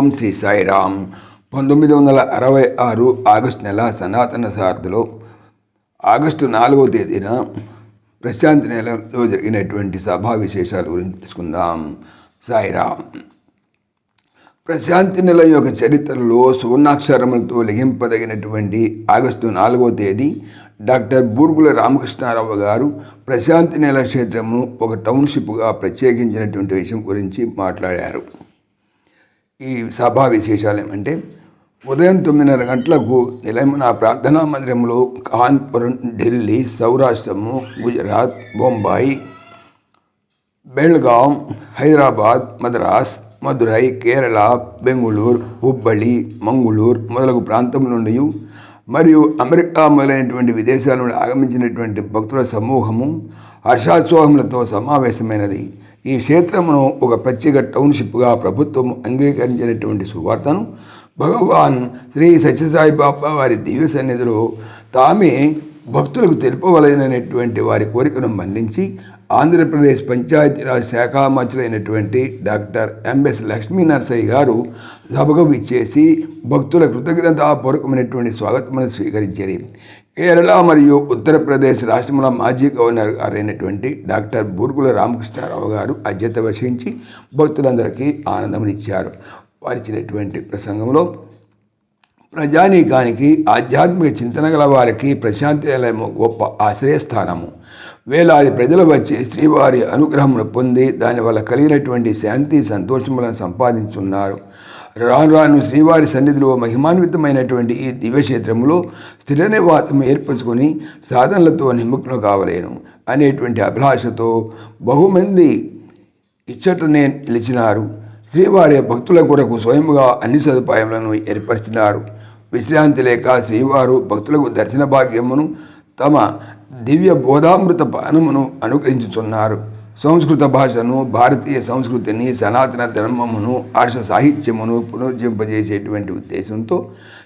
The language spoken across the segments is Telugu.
ఓం శ్రీ సాయిరామ్ పంతొమ్మిది వందల అరవై ఆరు ఆగస్టు నెల సనాతన సారథిలో. ఆగస్టు నాలుగవ తేదీన ప్రశాంతి నెలలో జరిగినటువంటి సభా విశేషాల గురించి తెలుసుకుందాం. సాయిరామ్. ప్రశాంతి నెల యొక్క చరిత్రలో సువర్ణాక్షరములతో లిఖింపదగినటువంటి ఆగస్టు నాలుగవ తేదీ డాక్టర్ బూర్గుల రామకృష్ణారావు గారు ప్రశాంతి నెల క్షేత్రమును ఒక టౌన్షిప్గా ప్రత్యేకించినటువంటి విషయం గురించి మాట్లాడారు. ఈ సభా విశేషాలు ఏమంటే ఉదయం తొమ్మిదిన్నర గంటలకు నిలయమున ప్రార్థనా మందిరంలో కాన్పురం ఢిల్లీ సౌరాష్ట్రము గుజరాత్ బొంబాయి బెల్గాం హైదరాబాద్ మద్రాస్ మదురై కేరళ బెంగుళూరు హుబ్బళి మంగుళూరు మొదలగు ప్రాంతం నుండి మరియు అమెరికా మొదలైనటువంటి విదేశాల నుండి ఆగమించినటువంటి భక్తుల సమూహము హర్షాత్సోహములతో సమావేశమైనది. ఈ క్షేత్రమును ఒక ప్రత్యేక టౌన్షిప్గా ప్రభుత్వం అంగీకరించినటువంటి సువార్తను భగవాన్ శ్రీ సత్యసాయి బాబా వారి దివ్య సన్నిధిలో తామే భక్తులకు తెలుపవలైనటువంటి వారి కోరికను మన్నించి ఆంధ్రప్రదేశ్ పంచాయతీరాజ్ శాఖ మంత్రులైనటువంటి డాక్టర్ ఎంఎస్ లక్ష్మీ నరసయ్య గారు సభకు విచ్చేసి భక్తుల కృతజ్ఞతాపూర్వకమైనటువంటి స్వాగతమును స్వీకరించారు. కేరళ మరియు ఉత్తరప్రదేశ్ రాష్ట్రముల మాజీ గవర్నర్ గారైనటువంటి డాక్టర్ బూర్గుల రామకృష్ణారావు గారు అధ్యత వహించి భక్తులందరికీ ఆనందమునిచ్చారు. వారిచ్చినటువంటి ప్రసంగంలో ప్రజానీకానికి ఆధ్యాత్మిక చింతన గల వారికి ప్రశాంతి గొప్ప ఆశ్రయస్థానము. వేలాది ప్రజలు వచ్చి శ్రీవారి అనుగ్రహమును పొంది దానివల్ల కలిగినటువంటి శాంతి సంతోషములను సంపాదించున్నారు. రాను రాను శ్రీవారి సన్నిధిలో మహిమాన్వితమైనటువంటి ఈ దివ్యక్షేత్రంలో స్థిర నివాసం ఏర్పరచుకొని సాధనలతో నిమగ్నం కావలేను అనేటువంటి అభిలాషతో బహుమంది ఇచ్చటనే నిలిచినారు. శ్రీవారి భక్తుల కొరకు స్వయముగా అన్ని సదుపాయములను ఏర్పరిచినారు. విశ్రాంతి లేక శ్రీవారు భక్తులకు దర్శన భాగ్యమును తమ దివ్య బోధామృత పానమును అనుగ్రహించుతున్నారు సంస్కృత భాషను భారతీయ సంస్కృతిని సనాతన ధర్మమును ఆర్ష సాహిత్యమును పునరుజ్జింపజేసేటువంటి ఉద్దేశంతో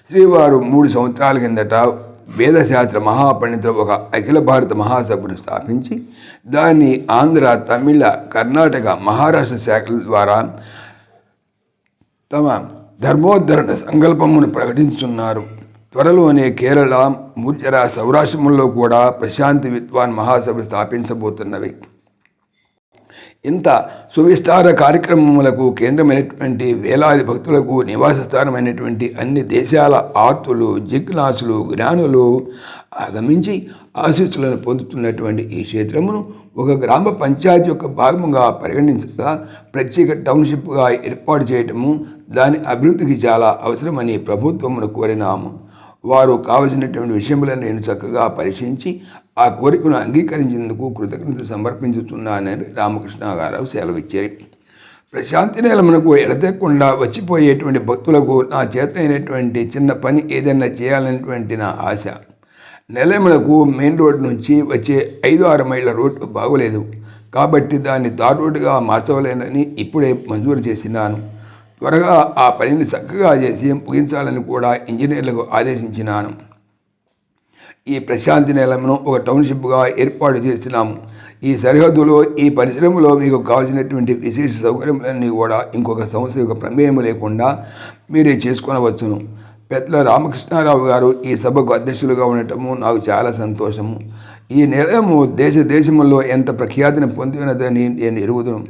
శ్రీవారు మూడు సంవత్సరాల కిందట వేదశాస్త్ర మహాపండితులు ఒక అఖిల భారత మహాసభను స్థాపించి దాన్ని ఆంధ్ర తమిళ కర్ణాటక మహారాష్ట్ర శాఖల ద్వారా తమ ధర్మోద్ధరణ సంకల్పమును ప్రకటించున్నారు త్వరలోనే కేరళ మూర్జర సౌరాష్ట్రముల్లో కూడా ప్రశాంతి విద్వాన్ మహాసభ స్థాపించబోతున్నవి. ఇంత సువిస్తార కార్యక్రమములకు కేంద్రమైనటువంటి వేలాది భక్తులకు నివాస స్థానమైనటువంటి అన్ని దేశాల ఆర్తులు జిజ్ఞాసులు జ్ఞానులు ఆగమించి ఆశీస్సులను పొందుతున్నటువంటి ఈ క్షేత్రమును ఒక గ్రామ పంచాయతీ యొక్క భాగముగా పరిగణించగా ప్రత్యేక టౌన్షిప్గా ఏర్పాటు చేయటము దాని అభివృద్ధికి చాలా అవసరమని ప్రభుత్వమును కోరినాము. వారు కావలసినటువంటి విషయములను నేను చక్కగా పరిశీలించి ఆ కోరికను అంగీకరించేందుకు కృతజ్ఞత సమర్పించుతున్నానని రామకృష్ణ గారు సెలవిచ్చారు. ప్రశాంతి నెలమునకు ఎడతెక్కకుండా వచ్చిపోయేటువంటి భక్తులకు నా చేతనైనటువంటి చిన్న పని ఏదైనా చేయాలనేటువంటి నా ఆశ. నెలమునకు మెయిన్ రోడ్ నుంచి వచ్చే ఐదు ఆరు మైళ్ళ రోడ్డు బాగోలేదు. కాబట్టి దాన్ని తార్ రోడ్డుగా మార్చవలేనని ఇప్పుడే మంజూరు చేసినాను త్వరగా ఆ పనిని చక్కగా చేసి ముగించాలని కూడా ఇంజనీర్లకు ఆదేశించినాను. ఈ ప్రశాంతి నిలయమును ఒక టౌన్షిప్గా ఏర్పాటు చేసినాము. ఈ సరిహద్దులో ఈ పరిశ్రమలో మీకు కావాల్సినటువంటి విశేష సౌకర్యములన్నీ కూడా ఇంకొక సంస్థ యొక్క ప్రమేయం లేకుండా మీరే చేసుకొనవచ్చును. పెద్దల రామకృష్ణారావు గారు ఈ సభకు అధ్యక్షులుగా ఉండటము నాకు చాలా సంతోషము. ఈ నిలయము దేశ దేశముల్లో ఎంత ప్రఖ్యాతిని పొందినదని నేను ఎరుగుదును.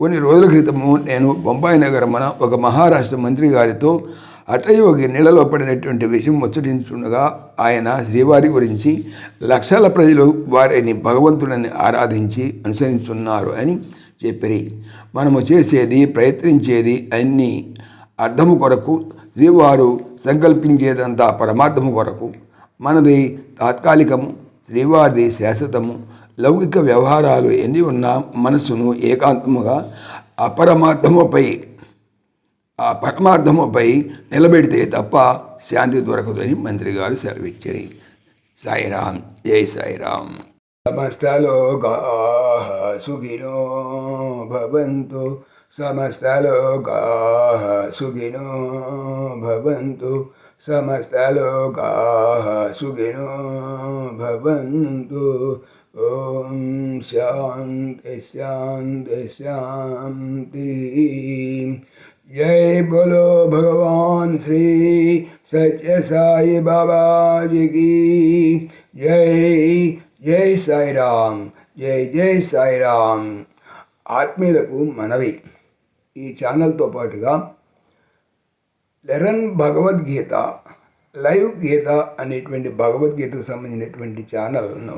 కొన్ని రోజుల క్రితము నేను బొంబాయి నగరమున ఒక మహారాష్ట్ర మంత్రి గారితో అటయోగి నీళ్ళలో పడినటువంటి విషయం ముచ్చటించుండగా ఆయన శ్రీవారి గురించి లక్షల ప్రజలు వారిని భగవంతుడిని ఆరాధించి అనుసరిస్తున్నారు అని చెప్పిరి. మనము చేసేది ప్రయత్నించేది అన్ని అర్థము కొరకు శ్రీవారు సంకల్పించేదంతా పరమార్థము కొరకు. మనది తాత్కాలికము శ్రీవారిది శాశ్వతము. లౌకిక వ్యవహారాలు ఎన్ని ఉన్నా మనస్సును ఏకాంతముగా అపరమార్థముపై ఆ పరమార్థముపై నిలబెడితే తప్ప శాంతి దొరకదని మంత్రి గారు సెలవిచ్చరి. సాయిరామ్ జై సాయిరామ్. సమస్తలోకా సుఖినో భవంతు సమస్తలోకా సుఖినో భవంతు సమస్తలోకా సుఖినో భవంతు ఓం శాంతి శాంతి శాంతి जय बोलो भगवान श्री सत्य साई बाबा जी की जय జై సాయిరామ్ జై జై సాయిరామ్ ఆత్మీయులకు మనవి ఈ ఛానల్తో పాటుగా లెరన్ భగవద్గీత లైవ్ గీత అనేటువంటి భగవద్గీతకు సంబంధించినటువంటి ఛానల్ను